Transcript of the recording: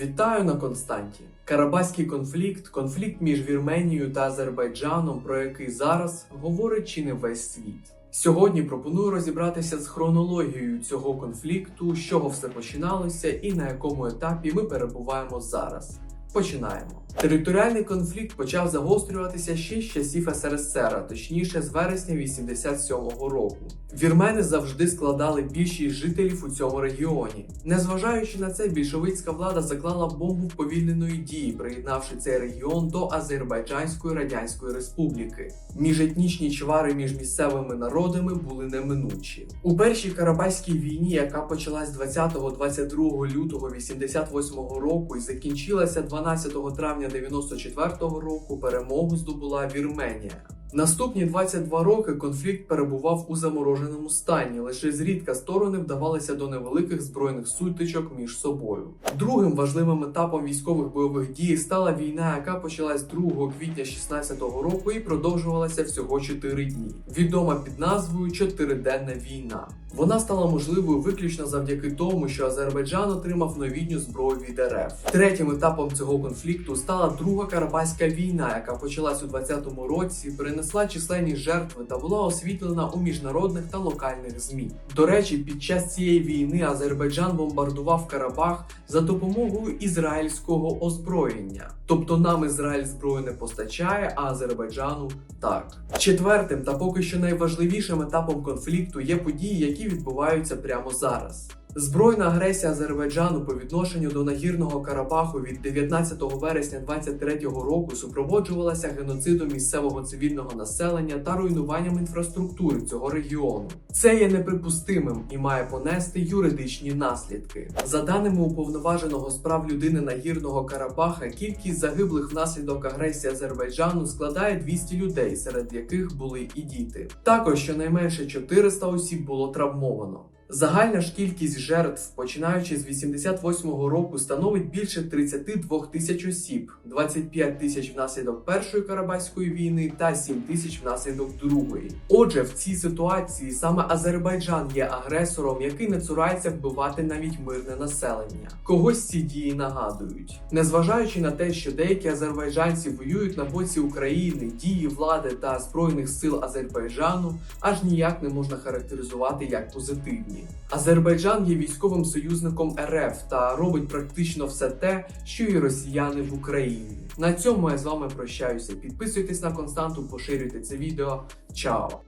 Вітаю на Константі. Карабаський конфлікт, конфлікт між Вірменією та Азербайджаном, про який зараз говорить чи не весь світ. Сьогодні пропоную розібратися з хронологією цього конфлікту, з чого все починалося і на якому етапі ми перебуваємо зараз. Починаємо. Територіальний конфлікт почав загострюватися ще з часів СРСР, точніше з вересня 87-го року. Вірмени завжди складали більшість жителів у цьому регіоні. Незважаючи на це, більшовицька влада заклала бомбу вповільненої дії, приєднавши цей регіон до Азербайджанської Радянської Республіки. Міжетнічні чвари між місцевими народами були неминучі. У першій Карабаській війні, яка почалась 20-22 лютого 88 року і закінчилася 12 травня 94 року, перемогу здобула Вірменія. Наступні 22 роки конфлікт перебував у замороженому стані. Лише зрідка сторони вдавалися до невеликих збройних сутичок між собою. Другим важливим етапом військових бойових дій стала війна, яка почалась 2 квітня 16-го року і продовжувалася всього 4 дні. Відома під назвою Чотириденна війна. Вона стала можливою виключно завдяки тому, що Азербайджан отримав новітню зброю від РФ. Третім етапом цього конфлікту стала Друга Карабаська війна, яка почалась у 20-му році, принесла численні жертви та була освітлена у міжнародних та локальних змі. До речі, під час цієї війни Азербайджан бомбардував Карабах за допомогою ізраїльського озброєння. Тобто нам Ізраїль зброю не постачає, а Азербайджану так. Четвертим та поки що найважливішим етапом конфлікту є події, які відбуваються прямо зараз. Збройна агресія Азербайджану по відношенню до нагірного Карабаху від 19 вересня 23-го року супроводжувалася геноцидом місцевого цивільного населення та руйнуванням інфраструктури цього регіону. Це є неприпустимим і має понести юридичні наслідки. За даними уповноваженого з прав людини нагірного Карабаха, кількість загиблих внаслідок агресії Азербайджану складає 200 людей, серед яких були і діти. Також щонайменше 400 осіб було травмовано. Загальна ж кількість жертв, починаючи з 88-го року, становить більше 32 тисяч осіб, 25 тисяч внаслідок першої карабаської війни та 7 тисяч внаслідок другої. Отже, в цій ситуації саме Азербайджан є агресором, який не цурається вбивати навіть мирне населення. Когось ці дії нагадують, незважаючи на те, що деякі азербайджанці воюють на боці України, дії влади та збройних сил Азербайджану аж ніяк не можна характеризувати як позитивні. Азербайджан є військовим союзником РФ та робить практично все те, що і росіяни в Україні. На цьому я з вами прощаюся. Підписуйтесь на константу, поширюйте це відео. Чао!